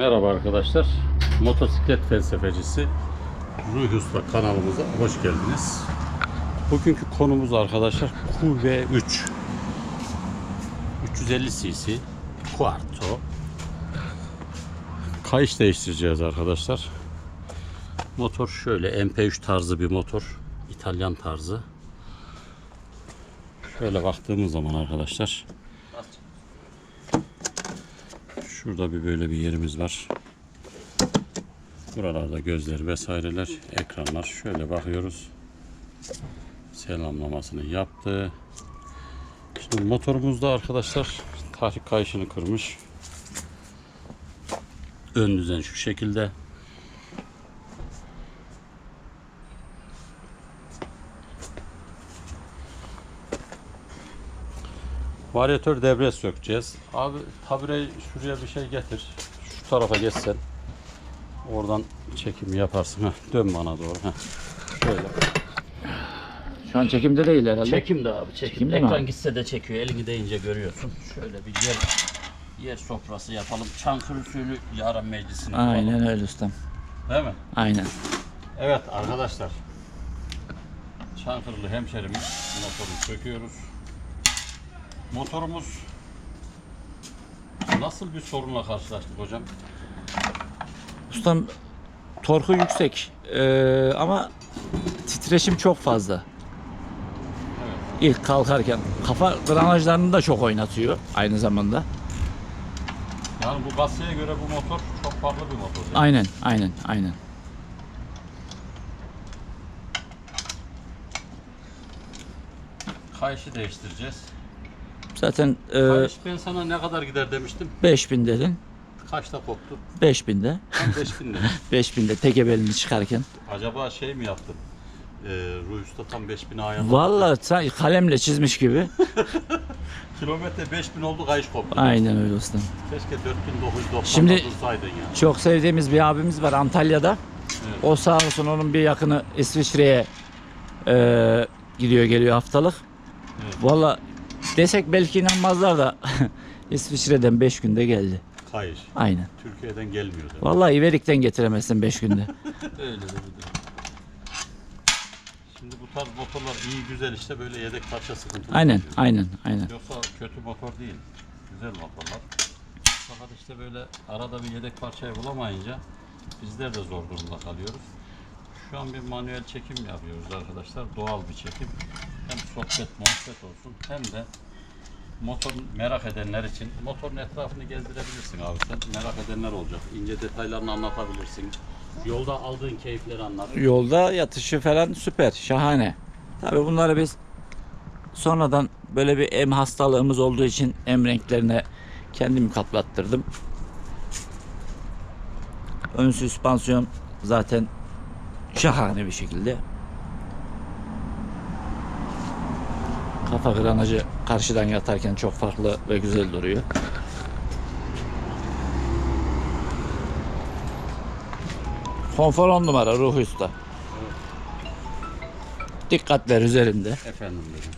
Merhaba arkadaşlar. Motosiklet felsefecisi Ruhi Usta kanalımıza hoş geldiniz. Bugünkü konumuz arkadaşlar QV3 350 cc Quarto Kayış değiştireceğiz arkadaşlar. Motor şöyle MP3 tarzı bir motor. İtalyan tarzı. Şöyle baktığımız zaman arkadaşlar Şurada bir böyle bir yerimiz var. Buralarda gözler vesaireler, ekranlar. Şöyle bakıyoruz. Selamlamasını yaptı. Şimdi motorumuzda arkadaşlar tahrik kayışını kırmış. Ön düzen şu şekilde. Varyatör debriyaj sökeceğiz. Abi tabire şuraya bir şey getir. Şu tarafa geçsen. Oradan çekimi yaparsın. Heh, dön bana doğru. Heh. Şöyle. Şu an çekimde değil herhalde. Çekim de abi çekim. Çekimde mi Ekran abi? gitse de çekiyor. Elini değince görüyorsun. Şöyle bir yer yer sofrası yapalım. Çankırı usulü yarın meclisini yapalım. Aynen öyle ustam. Değil mi? Aynen. Evet arkadaşlar. Çankırılı hemşerimiz motoru söküyoruz. Motorumuz nasıl bir sorunla karşılaştık hocam? Ustam torku yüksek ee, ama titreşim çok fazla. Evet. İlk kalkarken kafa granajlarını da çok oynatıyor aynı zamanda. Yani bu Gasya'ya göre bu motor çok farklı bir motor. mi? Aynen, aynen, aynen. Kayışı değiştireceğiz. Zaten e, Kayış ben sana ne kadar gider demiştim. 5000 dedin. Kaçta koptu? 5000'de. Tam 5000 dedim. 5000'de teke belini çıkarken. Acaba şey mi yaptın? Ee, Ruhi Usta tam 5000 ayarladı. Vallahi sen kalemle çizmiş gibi. Kilometre 5000 oldu kayış koptu. Aynen öyle ustam. Keşke 4990 Şimdi- tutsaydın ya. Çok sevdiğimiz bir abimiz var Antalya'da. Evet. O sağ olsun onun bir yakını İsviçre'ye e, gidiyor geliyor haftalık. Evet. Valla desek belki inanmazlar da İsviçre'den 5 günde geldi. Kayış. Aynen. Türkiye'den gelmiyor demek. Vallahi İverik'ten getiremezsin 5 günde. Öyle de bir de. Şimdi bu tarz motorlar iyi güzel işte böyle yedek parça sıkıntılı. aynen, oluyor. aynen, aynen. Yoksa kötü motor değil. Güzel motorlar. Fakat işte böyle arada bir yedek parçayı bulamayınca bizler de zor durumda kalıyoruz. Şu an bir manuel çekim yapıyoruz arkadaşlar. Doğal bir çekim. Hem sohbet muhabbet olsun hem de motor merak edenler için motorun etrafını gezdirebilirsin abi sen. Merak edenler olacak. İnce detaylarını anlatabilirsin. Yolda aldığın keyifleri anlat. Yolda yatışı falan süper, şahane. Tabii bunları biz sonradan böyle bir em hastalığımız olduğu için em renklerine kendim kaplattırdım. Ön süspansiyon zaten şahane bir şekilde. Kafa granajı karşıdan yatarken çok farklı ve güzel duruyor. Konfor on numara ruh usta. Dikkatler üzerinde. Efendim dedim.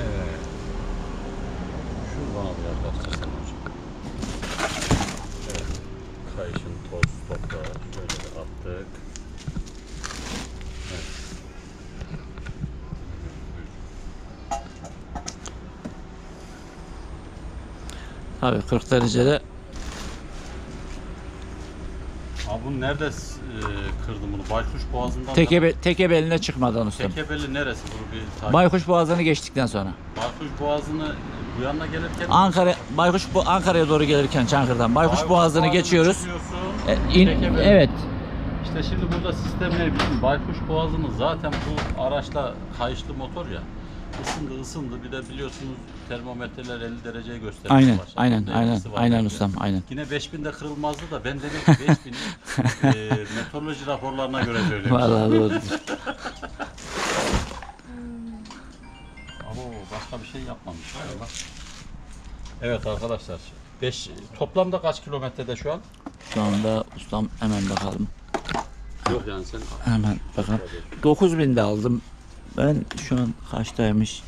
Evet. Şunu bana bir yaklaştırsan hocam. Evet. Kayışın toz toprağı şöyle bir attık. Evet. Tabii 40 derecede Abi bunu nerede e, kırdım bunu? Baykuş Boğazı'ndan Tekebe, tekebeline çıkmadan ustam. Tekebeli neresi bunu bir takip Baykuş Boğazı'nı geçtikten sonra. Baykuş Boğazı'nı bu yana gelirken Ankara Baykuş Bu- Ankara'ya doğru gelirken Çankırı'dan Baykuş Boğazı'nı geçiyoruz. E, in- Tekebeli. evet. İşte şimdi burada sistemleri bizim Baykuş Boğazı'nın zaten bu araçla kayışlı motor ya ısındı ısındı bir de biliyorsunuz termometreler 50 dereceyi gösteriyor. Aynen, başladı. aynen, aynen, aynen ustam, aynen. Yine 5000'de kırılmazdı da ben dedim ki 5000'i e, meteoroloji raporlarına göre söylemiş. Vallahi doğru. Ama başka bir şey yapmamış galiba. Evet arkadaşlar. 5 toplamda kaç kilometrede şu an? Şu anda ustam hemen bakalım. Yok yani sen Hemen bakalım. 9000'de aldım. Ben şu an kaçtaymış?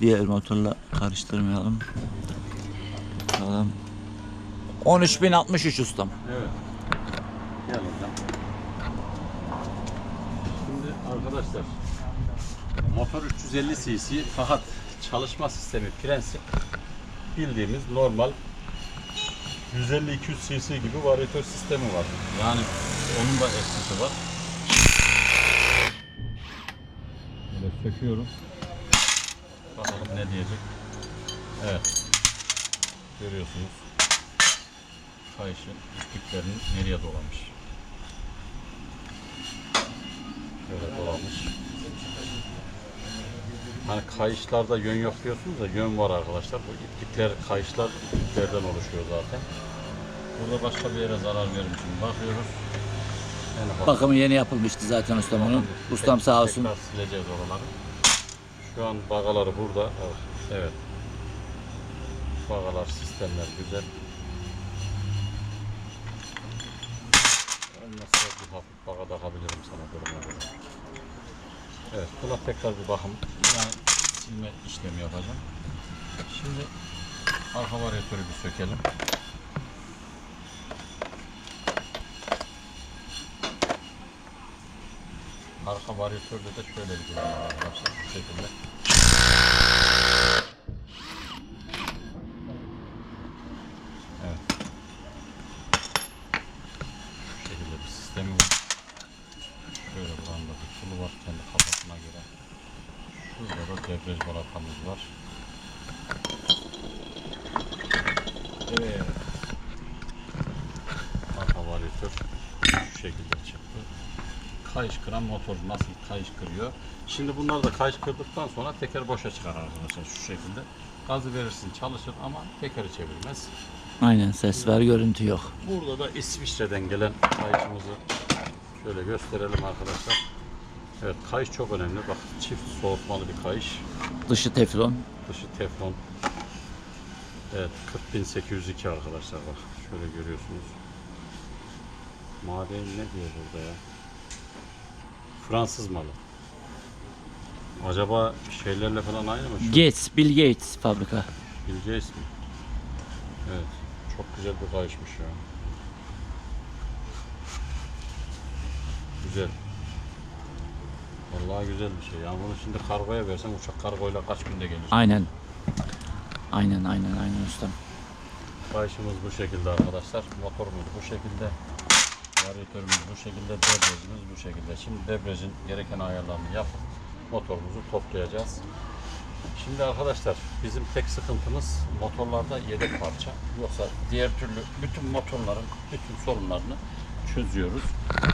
Diğer motorla karıştırmayalım. Bakalım. 13063 ustam. Evet. Gel hocam. Şimdi arkadaşlar motor 350 cc fakat çalışma sistemi prensip bildiğimiz normal 150-200 cc gibi varyatör sistemi var. Yani onun da eksisi var. Böyle söküyoruz. Bakalım ne diyecek. Evet. Görüyorsunuz kayışın ipliklerinin nereye dolamış. Böyle dolamış. Hani kayışlarda yön yok diyorsunuz da yön var arkadaşlar. Bu iplikler, kayışlar ipliklerden oluşuyor zaten. Burada başka bir yere zarar vermiş. Şimdi bakıyoruz. Ufak- Bakımı yeni yapılmıştı zaten ustam onun. Ustam sağ olsun. Tekrar sileceğiz oraları. Şu an bagaları burada. Evet. evet. Bagalar, sistemler güzel. Olmazsa bir hafif baga takabilirim sana duruma göre. Evet, buna tekrar bir bakım. Yani silme işlemi yapacağım. Şimdi arka varyatörü bir sökelim. Arka varyatörde de şöyle bir durum var arkadaşlar. Bu şekilde. Evet. Bu şekilde bir sistemi var. Şöyle buranın da bir kulu var kendi kafasına göre. Şurada da debriyaj balatamız var. Evet. Arka varyatör şu şekilde çıktı kayış kıran motor nasıl kayış kırıyor. Şimdi bunları da kayış kırdıktan sonra teker boşa çıkar arkadaşlar şu şekilde. Gazı verirsin çalışır ama tekeri çevirmez. Aynen ses ver görüntü yok. Burada da İsviçre'den gelen kayışımızı şöyle gösterelim arkadaşlar. Evet kayış çok önemli. Bak çift soğutmalı bir kayış. Dışı teflon. Dışı teflon. Evet 40802 arkadaşlar bak. Şöyle görüyorsunuz. Maden ne diyor burada ya? Fransız malı. Acaba şeylerle falan aynı mı? Şu Gates, Bill Gates fabrika. Bileceğiz mi? Evet. Çok güzel bir kayışmış ya. Güzel. Vallahi güzel bir şey. Yani bunu şimdi kargoya versen uçak kargoyla kaç günde gelir? Aynen. Aynen aynen aynen ustam. Kayışımız bu şekilde arkadaşlar. Motorumuz bu şekilde. Varyatörümüz bu şekilde. Debriyajımız bu şekilde. Şimdi debriyajın gereken ayarlarını yapıp motorumuzu toplayacağız. Şimdi arkadaşlar bizim tek sıkıntımız motorlarda yedek parça. Yoksa diğer türlü bütün motorların bütün sorunlarını çözüyoruz.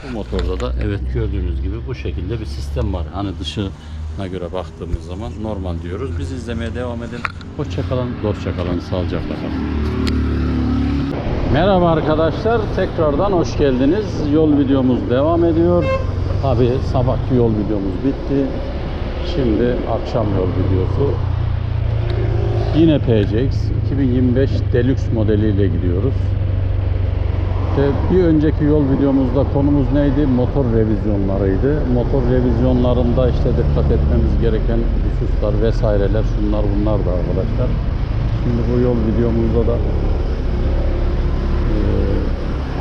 Bu motorda da evet gördüğünüz gibi bu şekilde bir sistem var. Hani dışına göre baktığımız zaman normal diyoruz. Biz izlemeye devam edelim. Hoşçakalın, dostçakalın, sağlıcakla kalın. Merhaba arkadaşlar, tekrardan hoş geldiniz. Yol videomuz devam ediyor. Tabi sabahki yol videomuz bitti. Şimdi akşam yol videosu. Yine PCX 2025 Deluxe modeliyle gidiyoruz. İşte bir önceki yol videomuzda konumuz neydi? Motor revizyonlarıydı. Motor revizyonlarında işte dikkat etmemiz gereken hususlar vesaireler şunlar bunlar da arkadaşlar. Şimdi bu yol videomuzda da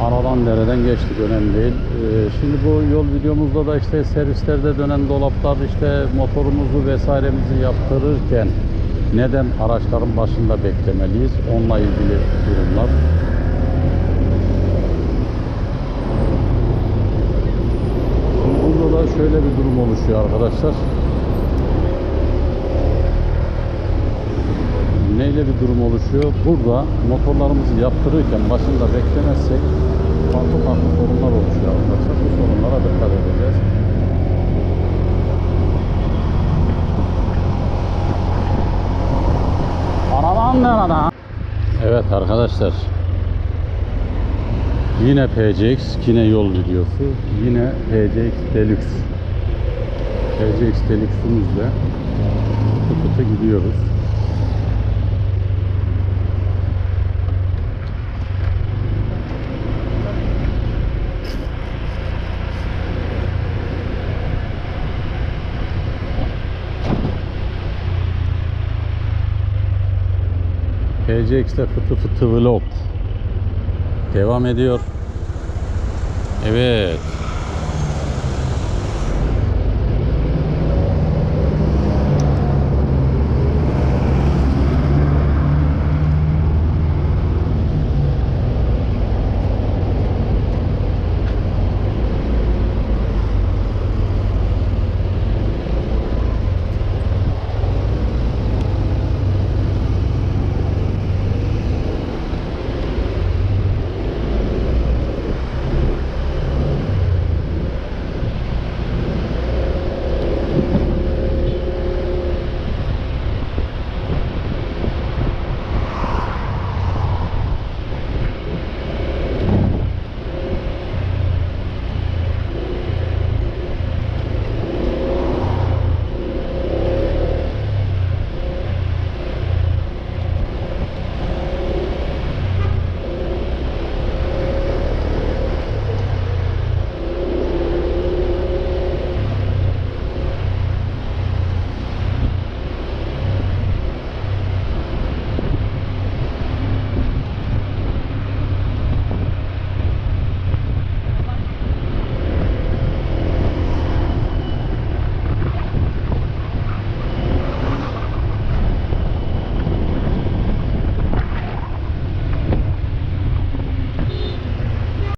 Aradan dereden geçtik önemli değil. Ee, şimdi bu yol videomuzda da işte servislerde dönen dolaplar işte motorumuzu vesairemizi yaptırırken neden araçların başında beklemeliyiz? Onunla ilgili durumlar. Şimdi burada da şöyle bir durum oluşuyor arkadaşlar. Neyle bir durum oluşuyor? Burada motorlarımızı yaptırırken başında beklemezsek farklı farklı sorunlar oluşuyor arkadaşlar. Bu sorunlara dikkat edeceğiz. Araban nerede? Evet arkadaşlar. Yine PCX, yine yol videosu. Yine PCX Deluxe. PCX Deluxe'umuzla fıtı gidiyoruz. PCX'te fıtı fıtı vlog devam ediyor. Evet.